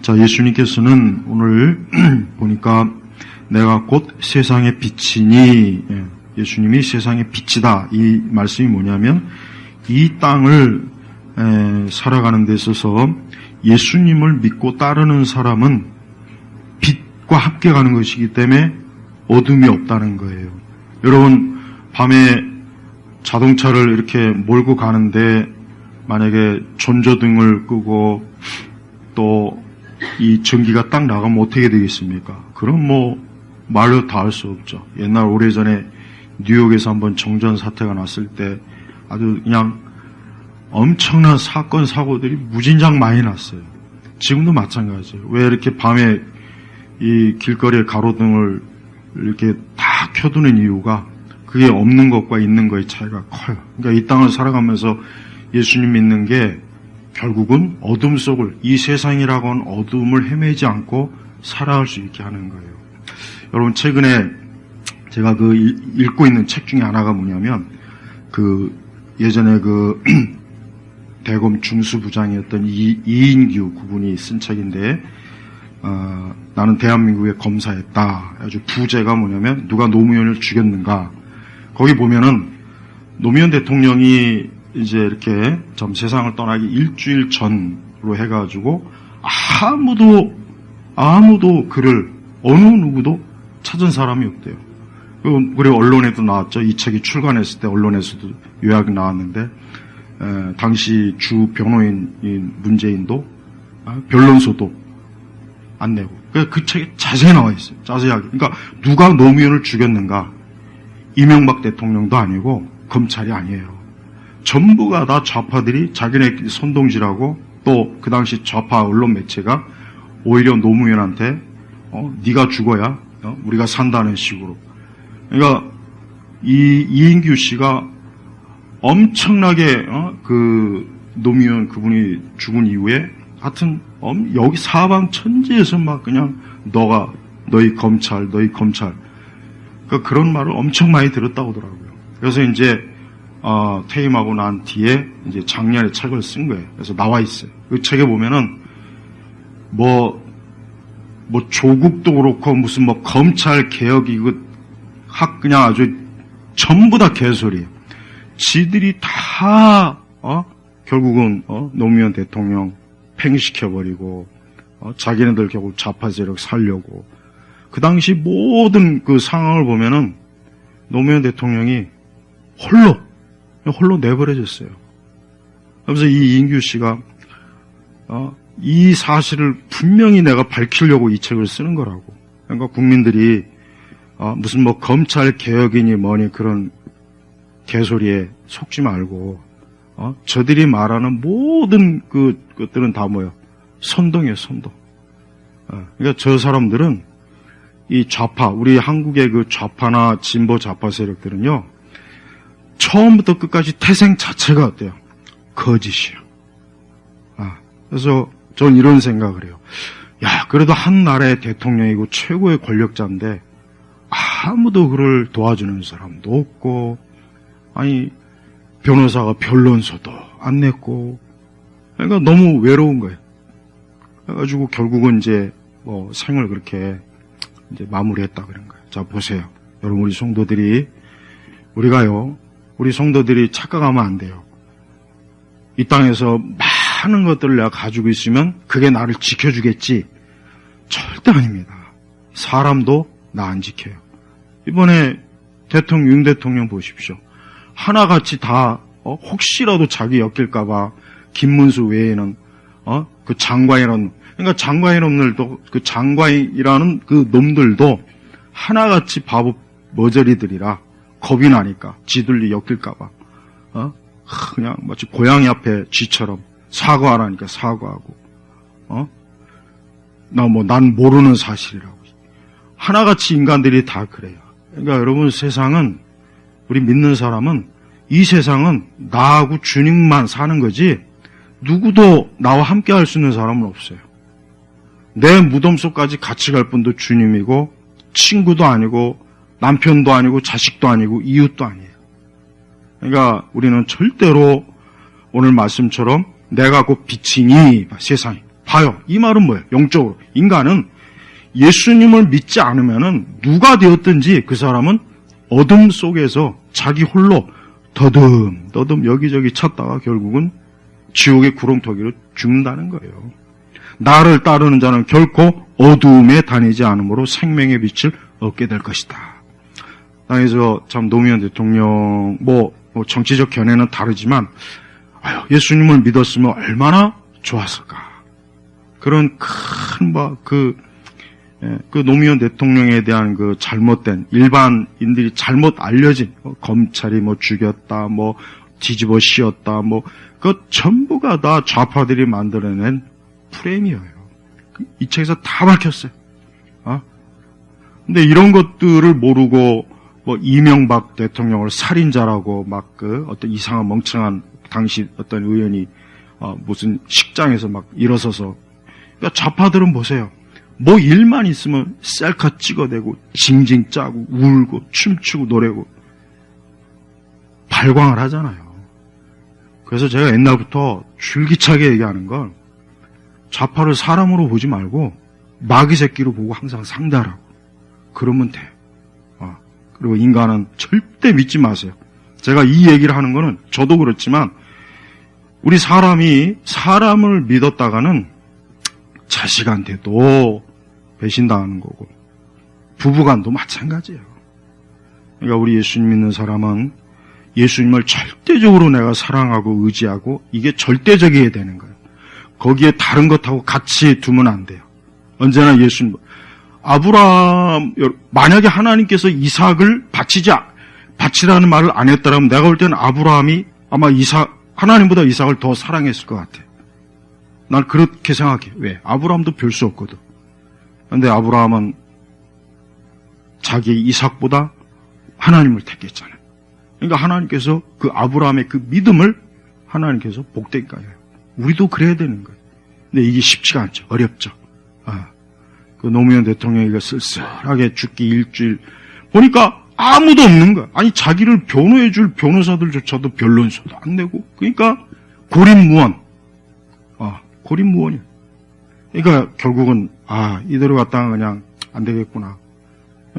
자, 예수님께서는 오늘 보니까 내가 곧 세상의 빛이니 예, 예수님이 세상의 빛이다. 이 말씀이 뭐냐면 이 땅을 에, 살아가는 데 있어서 예수님을 믿고 따르는 사람은 빛과 함께 가는 것이기 때문에 어둠이 없다는 거예요. 여러분 밤에 자동차를 이렇게 몰고 가는데 만약에 전조등을 끄고 또 이 전기가 딱 나가면 어떻게 되겠습니까? 그럼 뭐 말로 다 할 수 없죠. 옛날 오래전에 뉴욕에서 한번 정전 사태가 났을 때 아주 그냥 엄청난 사건 사고들이 무진장 많이 났어요. 지금도 마찬가지예요. 왜 이렇게 밤에 이 길거리에 가로등을 이렇게 다 켜두는 이유가 그게 없는 것과 있는 것의 차이가 커요. 그러니까 이 땅을 살아가면서 예수님 믿는 게 결국은 어둠 속을 이 세상이라고 하는 어둠을 헤매지 않고 살아갈 수 있게 하는 거예요. 여러분 최근에 제가 그 일- 읽고 있는 책 중에 하나가 뭐냐면 그 예전에 그 대검 중수부장이었던 이, 이인규 그분이 쓴 책인데 어, 나는 대한민국의 검사였다. 아주 부제가 뭐냐면 누가 노무현을 죽였는가. 거기 보면은 노무현 대통령이 이제 이렇게 좀 세상을 떠나기 일주일 전으로 해가지고 아무도 아무도 그를 어느 누구도 찾은 사람이 없대요. 그- 그리고 언론에도 나왔죠. 이 책이 출간했을 때 언론에서도 요약이 나왔는데 에, 당시 주 변호인인 문재인도 아, 변론서도 안 내고 그, 그 책에 자세히 나와 있어요. 자세하게. 그러니까 누가 노무현을 죽였는가? 이명박 대통령도 아니고 검찰이 아니에요. 전부가 다 좌파들이 자기네 선동질하고 또 그 당시 좌파 언론 매체가 오히려 노무현한테 어, 네가 죽어야 어, 우리가 산다는 식으로. 그러니까 이 이인규 씨가 엄청나게 어, 그 노무현 그분이 죽은 이후에 하여튼 엄- 여기 사방 천지에서 막 그냥 너가 너희 검찰 너희 검찰 그 그런 말을 엄청 많이 들었다고 하더라고요. 그래서 이제 어, 퇴임하고 난 뒤에 이제 작년에 책을 쓴 거예요. 그래서 나와 있어요. 그 책에 보면은 뭐, 뭐 조국도 그렇고 무슨 뭐 검찰 개혁이 그학 그냥 아주 전부 다 개소리예요. 지들이 다 어? 결국은 어? 노무현 대통령 팽시켜버리고 어? 자기네들 결국 좌파 세력 살려고 그 당시 모든 그 상황을 보면은 노무현 대통령이 홀로 홀로 내버려졌어요. 그래서 이 인규 씨가 어, 이 사실을 분명히 내가 밝히려고 이 책을 쓰는 거라고. 그러니까 국민들이 어, 무슨 뭐 검찰 개혁이니 뭐니 그런 개소리에 속지 말고 어, 저들이 말하는 모든 그 것들은 다 뭐야 선동이에요 선동. 어, 그러니까 저 사람들은 이 좌파 우리 한국의 그 좌파나 진보 좌파 세력들은요 처음부터 끝까지 태생 자체가 어때요 거짓이에요. 아, 그래서 전 이런 생각을 해요. 야 그래도 한 나라의 대통령이고 최고의 권력자인데 아무도 그를 도와주는 사람도 없고 아니 변호사가 변론서도 안 냈고 그러니까 너무 외로운 거예요. 그래가지고 결국은 이제 뭐 생을 그렇게 이제 마무리했다 그런 거예요. 자 보세요, 여러분 우리 성도들이 우리가요, 우리 성도들이 착각하면 안 돼요. 이 땅에서 많은 것들을 내가 가지고 있으면 그게 나를 지켜주겠지. 절대 아닙니다. 사람도 나 안 지켜요. 이번에 대통령, 윤 대통령 보십시오. 하나같이 다, 어, 혹시라도 자기 엮일까봐 김문수 외에는, 어, 그 장관이라는, 그러니까 장관이놈들도, 그 장관이라는 그 놈들도 하나같이 바보 머저리들이라 겁이 나니까 지들이 엮일까봐, 어, 하, 그냥 마치 고양이 앞에 쥐처럼 사과하라니까 사과하고, 어? 나 뭐, 난 모르는 사실이라고. 하나같이 인간들이 다 그래요. 그러니까 여러분 세상은, 우리 믿는 사람은, 이 세상은 나하고 주님만 사는 거지, 누구도 나와 함께 할 수 있는 사람은 없어요. 내 무덤 속까지 같이 갈 분도 주님이고, 친구도 아니고, 남편도 아니고, 자식도 아니고, 이웃도 아니에요. 그러니까 우리는 절대로 오늘 말씀처럼 내가 곧 빛이니 세상이 봐요. 이 말은 뭐예요? 영적으로. 인간은 예수님을 믿지 않으면은 누가 되었든지 그 사람은 어둠 속에서 자기 홀로 더듬, 더듬 여기저기 찾다가 결국은 지옥의 구렁텅이로 죽는다는 거예요. 나를 따르는 자는 결코 어두움에 다니지 않으므로 생명의 빛을 얻게 될 것이다. 당에서 참 노무현 대통령 뭐, 뭐 정치적 견해는 다르지만 아유, 예수님을 믿었으면 얼마나 좋았을까. 그런 큰 뭐그 예, 그 노무현 대통령에 대한 그 잘못된 일반인들이 잘못 알려진 뭐 검찰이 뭐 죽였다 뭐 뒤집어 씌웠다 뭐 그 전부가 다 좌파들이 만들어낸 프레임이에요. 이 책에서 다 밝혔어요. 어? 근데 이런 것들을 모르고 뭐 이명박 대통령을 살인자라고 막 그 어떤 이상한 멍청한 당시 어떤 의원이 어 무슨 식장에서 막 일어서서 그러니까 좌파들은 보세요. 뭐 일만 있으면 셀카 찍어대고 징징 짜고 울고 춤추고 노래고 발광을 하잖아요. 그래서 제가 옛날부터 줄기차게 얘기하는 건 좌파를 사람으로 보지 말고 마귀 새끼로 보고 항상 상대하라고. 그러면 돼. 어. 그리고 인간은 절대 믿지 마세요. 제가 이 얘기를 하는 거는 저도 그렇지만 우리 사람이 사람을 믿었다가는 자식한테도 배신당하는 거고 부부간도 마찬가지예요. 그러니까 우리 예수님 믿는 사람은 예수님을 절대적으로 내가 사랑하고 의지하고 이게 절대적이어야 되는 거예요. 거기에 다른 것하고 같이 두면 안 돼요. 언제나 예수님 아브라함 만약에 하나님께서 이삭을 바치지 바치라는 말을 안 했더라면 내가 볼 때는 아브라함이 아마 이삭 하나님보다 이삭을 더 사랑했을 것 같아. 난 그렇게 생각해. 왜? 아브라함도 별 수 없거든. 근데 아브라함은 자기 이삭보다 하나님을 택했잖아요. 그러니까 하나님께서 그 아브라함의 그 믿음을 하나님께서 복되게 하요 우리도 그래야 되는 거예요. 근데 이게 쉽지가 않죠. 어렵죠. 아, 그 노무현 대통령이 그 쓸쓸하게 죽기 일주일 보니까 아무도 없는 거야. 아니 자기를 변호해 줄 변호사들조차도 변론서도 안 내고 그러니까 고립무원. 아, 고립무원이야. 그러니까 결국은 아 이대로 갔다가 그냥 안 되겠구나.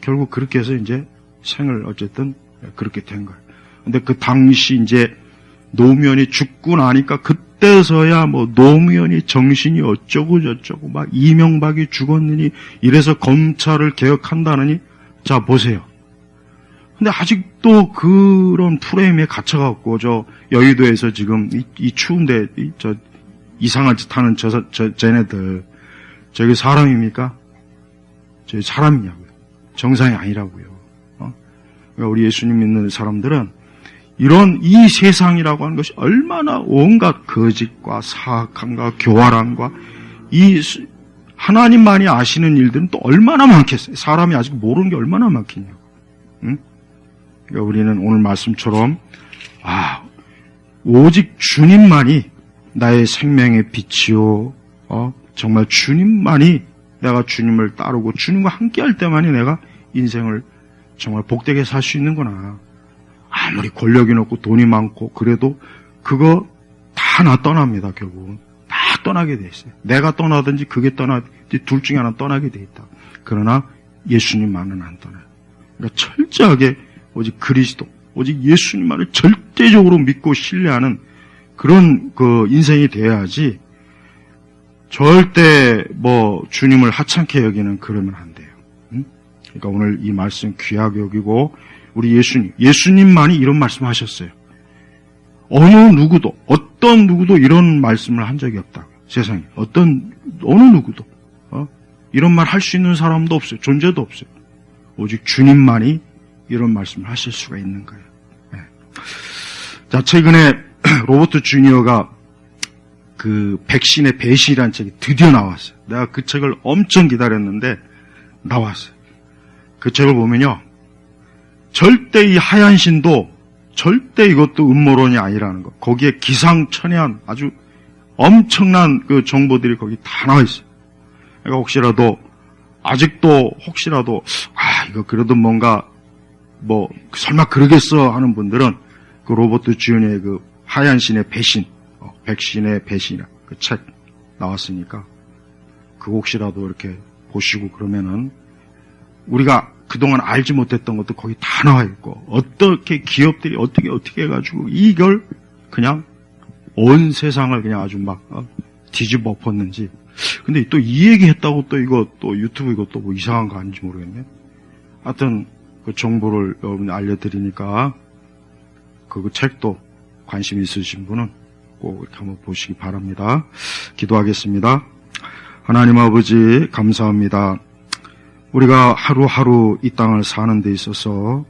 결국 그렇게 해서 이제 생을 어쨌든 그렇게 된 거예요. 근데 그 당시 이제 노무현이 죽고 나니까 그 때서야 뭐 노무현이 정신이 어쩌고 저쩌고 막 이명박이 죽었느니 이래서 검찰을 개혁한다느니 자 보세요. 근데 아직도 그런 프레임에 갇혀갖고 저 여의도에서 지금 이, 이 추운데 이, 저 이상한 짓 하는 저, 저 쟤네들 저게 사람입니까? 저게 사람이냐고요. 정상이 아니라고요. 어? 우리 예수님 믿는 사람들은 이런 이 세상이라고 하는 것이 얼마나 온갖 거짓과 사악함과 교활함과 이 하나님만이 아시는 일들은 또 얼마나 많겠어요. 사람이 아직 모르는 게 얼마나 많겠냐고. 응? 그러니까 우리는 오늘 말씀처럼 아 오직 주님만이 나의 생명의 빛이요. 어? 정말 주님만이 내가 주님을 따르고 주님과 함께할 때만이 내가 인생을 정말 복되게 살 수 있는구나. 아무리 권력이 높고 돈이 많고 그래도 그거 다 나 떠납니다. 결국은 다 떠나게 돼 있어요. 내가 떠나든지 그게 떠나든지 둘 중에 하나 떠나게 돼 있다. 그러나 예수님만은 안 떠나요. 그러니까 철저하게 오직 그리스도, 오직 예수님만을 절대적으로 믿고 신뢰하는 그런 그 인생이 돼야지 절대 뭐 주님을 하찮게 여기는 그러면 안 돼요. 응? 그러니까 오늘 이 말씀 귀하게 여기고 우리 예수님, 예수님만이 이런 말씀하셨어요. 어느 누구도 어떤 누구도 이런 말씀을 한 적이 없다. 세상에 어떤 어느 누구도 어? 이런 말 할 수 있는 사람도 없어요. 존재도 없어요. 오직 주님만이 이런 말씀을 하실 수가 있는 거예요. 네. 자 최근에 로버트 주니어가 그 백신의 배신이라는 책이 드디어 나왔어요. 내가 그 책을 엄청 기다렸는데 나왔어요. 그 책을 보면요. 절대 이 하얀 신도 절대 이것도 음모론이 아니라는 거. 거기에 기상천외한 아주 엄청난 그 정보들이 거기 다 나와 있어요. 그러니까 혹시라도 아직도 혹시라도 아 이거 그래도 뭔가 뭐 설마 그러겠어 하는 분들은 그 로버트 주니어의 그 하얀 신의 배신, 어, 백신의 배신이라 그 책 나왔으니까 그 혹시라도 이렇게 보시고 그러면은 우리가 그동안 알지 못했던 것도 거기 다 나와 있고 어떻게 기업들이 어떻게 어떻게 해가지고 이걸 그냥 온 세상을 그냥 아주 막 어, 뒤집어 엎었는지 근데 또 이 얘기 했다고 또 이거 또 유튜브 이것도 뭐 이상한 거 아닌지 모르겠네 하여튼 그 정보를 여러분 알려드리니까 그 책도 관심 있으신 분은 꼭 이렇게 한번 보시기 바랍니다. 기도하겠습니다. 하나님 아버지 감사합니다. 우리가 하루하루 이 땅을 사는 데 있어서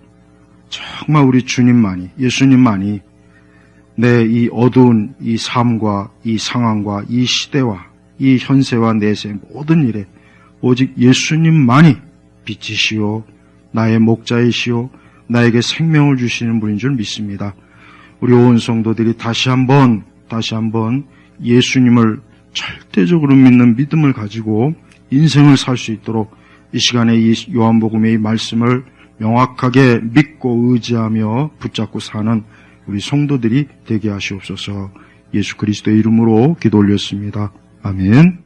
정말 우리 주님만이 예수님만이 내 이 어두운 이 삶과 이 상황과 이 시대와 이 현세와 내세 모든 일에 오직 예수님만이 빛이시오 나의 목자이시오 나에게 생명을 주시는 분인 줄 믿습니다. 우리 온 성도들이 다시 한번 다시 한번 예수님을 절대적으로 믿는 믿음을 가지고 인생을 살 수 있도록 이 시간에 이 요한복음의 이 말씀을 명확하게 믿고 의지하며 붙잡고 사는 우리 성도들이 되게 하시옵소서 예수 그리스도의 이름으로 기도 올렸습니다. 아멘.